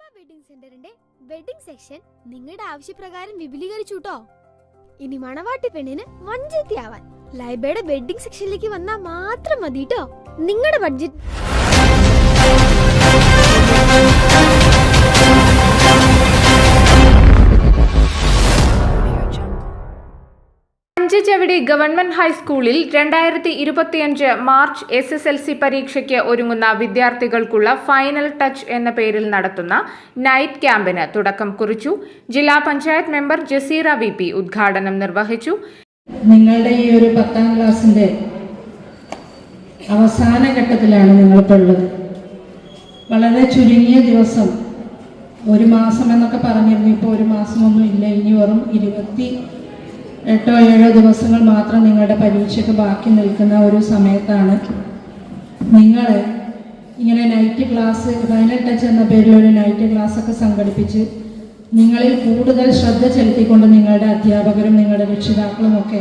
Wedding സെന്ററിന്റെ wedding section നിങ്ങളുടെ ആവശ്യപ്രകാരം വിപുലീകരിച്ചു കേട്ടോ ഇനി മണവാട്ടി പെണ്ണിന് വഞ്ചത്തിയാവാൻ ലൈബയുടെ വെഡിങ് സെക്ഷനിലേക്ക് വന്നാൽ മാത്രം മതി കേട്ടോ നിങ്ങളുടെ ബഡ്ജറ്റ് മഞ്ചച്ചവിടി ഗവൺമെന്റ് ഹൈസ്കൂളിൽ രണ്ടായിരത്തി ഇരുപത്തിയഞ്ച് March S S L C പരീക്ഷയ്ക്ക് ഒരുങ്ങുന്ന വിദ്യാർത്ഥികൾക്കുള്ള ഫൈനൽ ടച്ച് എന്ന പേരിൽ നടത്തുന്ന നൈറ്റ് ക്യാമ്പിന് തുടക്കം കുറിച്ചു. ജില്ലാ panchayat member Jaseera V P ഉദ്ഘാടനം നിർവഹിച്ചു. നിങ്ങളുടെ ഈ ഒരു പത്താം ക്ലാസ്സിന്റെ അവസാന ഘട്ടത്തിലാണ് നിങ്ങളിപ്പോൾ ഉള്ളത് വളരെ ചുരുങ്ങിയ ദിവസം ഒരു മാസം എന്നൊക്കെ പറഞ്ഞിരുന്നു ഇപ്പോൾ ഒരു മാസമൊന്നും ഇല്ല. ഇനി വെറും ഇരുപത്തി എട്ടോ ഏഴോ ദിവസങ്ങൾ മാത്രം നിങ്ങളുടെ പരീക്ഷയ്ക്ക് ബാക്കി നിൽക്കുന്ന ഒരു സമയത്താണ് നിങ്ങൾ ഇങ്ങനെ നൈറ്റ് ക്ലാസ് ഫൈനൽ ടച്ച് എന്ന പേരിൽ ഒരു നൈറ്റ് ക്ലാസ് ഒക്കെ സംഘടിപ്പിച്ച് നിങ്ങളിൽ കൂടുതൽ ശ്രദ്ധ ചെലുത്തിക്കൊണ്ട് നിങ്ങളുടെ അധ്യാപകരും നിങ്ങളുടെ രക്ഷിതാക്കളും ഒക്കെ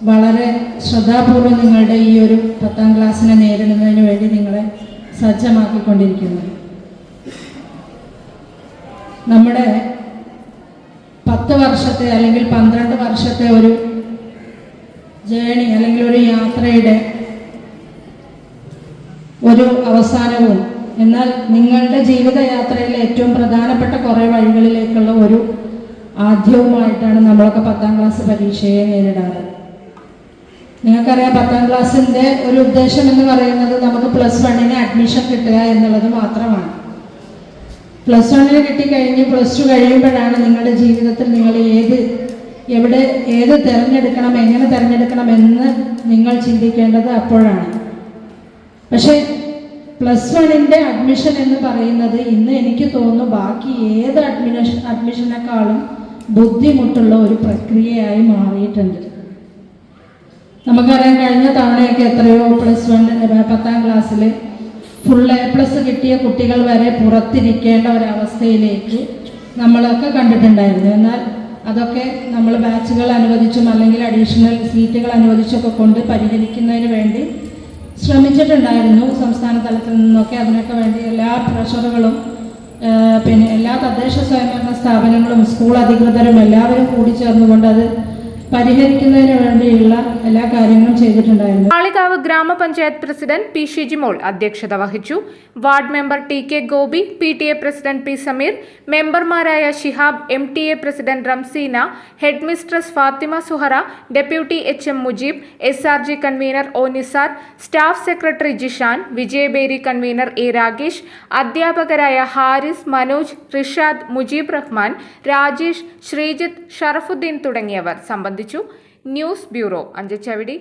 വളരെ ശ്രദ്ധാപൂർവം നിങ്ങളുടെ ഈ ഒരു പത്താം ക്ലാസ്സിനെ നേരിടുന്നതിന് വേണ്ടി നിങ്ങളെ സജ്ജമാക്കിക്കൊണ്ടിരിക്കുന്നു. നമ്മുടെ പത്ത് വർഷത്തെ അല്ലെങ്കിൽ പന്ത്രണ്ട് വർഷത്തെ ഒരു ജേണി അല്ലെങ്കിൽ ഒരു യാത്രയുടെ ഒരു അവസാനവും. എന്നാൽ നിങ്ങളുടെ ജീവിതയാത്രയിലെ ഏറ്റവും പ്രധാനപ്പെട്ട കുറേ വഴികളിലേക്കുള്ള ഒരു ആദ്യവുമായിട്ടാണ് നമ്മളൊക്കെ പത്താം ക്ലാസ് പരീക്ഷയെ നേരിടാറ്. നിങ്ങൾക്കറിയാം പത്താം ക്ലാസ്സിന്റെ ഒരു ഉദ്ദേശം എന്ന് പറയുന്നത് നമുക്ക് പ്ലസ് വണ്ണിന് അഡ്മിഷൻ കിട്ടുക എന്നുള്ളത് മാത്രമാണ്. പ്ലസ് വണ്ണിന് കിട്ടിക്കഴിഞ്ഞ് പ്ലസ് ടു കഴിയുമ്പോഴാണ് നിങ്ങളുടെ ജീവിതത്തിൽ നിങ്ങൾ ഏത് എവിടെ ഏത് തിരഞ്ഞെടുക്കണം എങ്ങനെ തിരഞ്ഞെടുക്കണം എന്ന് നിങ്ങൾ ചിന്തിക്കേണ്ടത് അപ്പോഴാണ്. പക്ഷേ പ്ലസ് വണ്ണിന്റെ അഡ്മിഷൻ എന്ന് പറയുന്നത് ഇന്ന് എനിക്ക് തോന്നുന്നു ബാക്കി ഏത് അഡ്മിഷൻ അഡ്മിഷനേക്കാളും ബുദ്ധിമുട്ടുള്ള ഒരു പ്രക്രിയയായി മാറിയിട്ടുണ്ട്. നമുക്കറിയാം കഴിഞ്ഞ തവണയൊക്കെ എത്രയോ പ്ലസ് വൺ പത്താം ക്ലാസ്സിൽ ഫുൾ എ പ്ലസ് കിട്ടിയ കുട്ടികൾ വരെ പുറത്തിരിക്കേണ്ട ഒരവസ്ഥയിലേക്ക് നമ്മളൊക്കെ കണ്ടിട്ടുണ്ടായിരുന്നു. എന്നാൽ അതൊക്കെ നമ്മൾ ബാച്ചുകൾ അനുവദിച്ചും അല്ലെങ്കിൽ അഡീഷണൽ സീറ്റുകൾ അനുവദിച്ചൊക്കെ കൊണ്ട് പരിഹരിക്കുന്നതിന് വേണ്ടി ശ്രമിച്ചിട്ടുണ്ടായിരുന്നു. സംസ്ഥാന തലത്തിൽ നിന്നൊക്കെ അതിനൊക്കെ വേണ്ടി എല്ലാ പ്രഷറുകളും പിന്നെ എല്ലാ തദ്ദേശ സ്വയംഭരണ സ്ഥാപനങ്ങളും സ്കൂൾ അധികൃതരും എല്ലാവരും കൂടി ചേർന്നുകൊണ്ട് അത് പരിഹരിക്കുന്നതിന് വേണ്ടിയുള്ള എല്ലാ കാര്യങ്ങളും ചെയ്തിട്ടുണ്ടായിരുന്നു. കാളികാവ് ഗ്രാമപഞ്ചായത്ത് പ്രസിഡന്റ് പി ഷിജിമോൾ അധ്യക്ഷത വഹിച്ചു. Ward member T K Gopi P T A president P Sameer മെമ്പർമാരായ Shihab M T A president Ramseena head mistress Fathima Suhara deputy H M Mujeeb S R G convener O Nisar staff secretary Jishan Vijayabheri convener A Rakesh അധ്യാപകരായ ഹാരിസ് മനോജ് റിഷാദ് മുജീബ് റഹ്മാൻ രാജേഷ് ശ്രീജിത്ത് ഷറഫുദ്ദീൻ തുടങ്ങിയവർ സംബന്ധിച്ചു news bureau Anchachavidi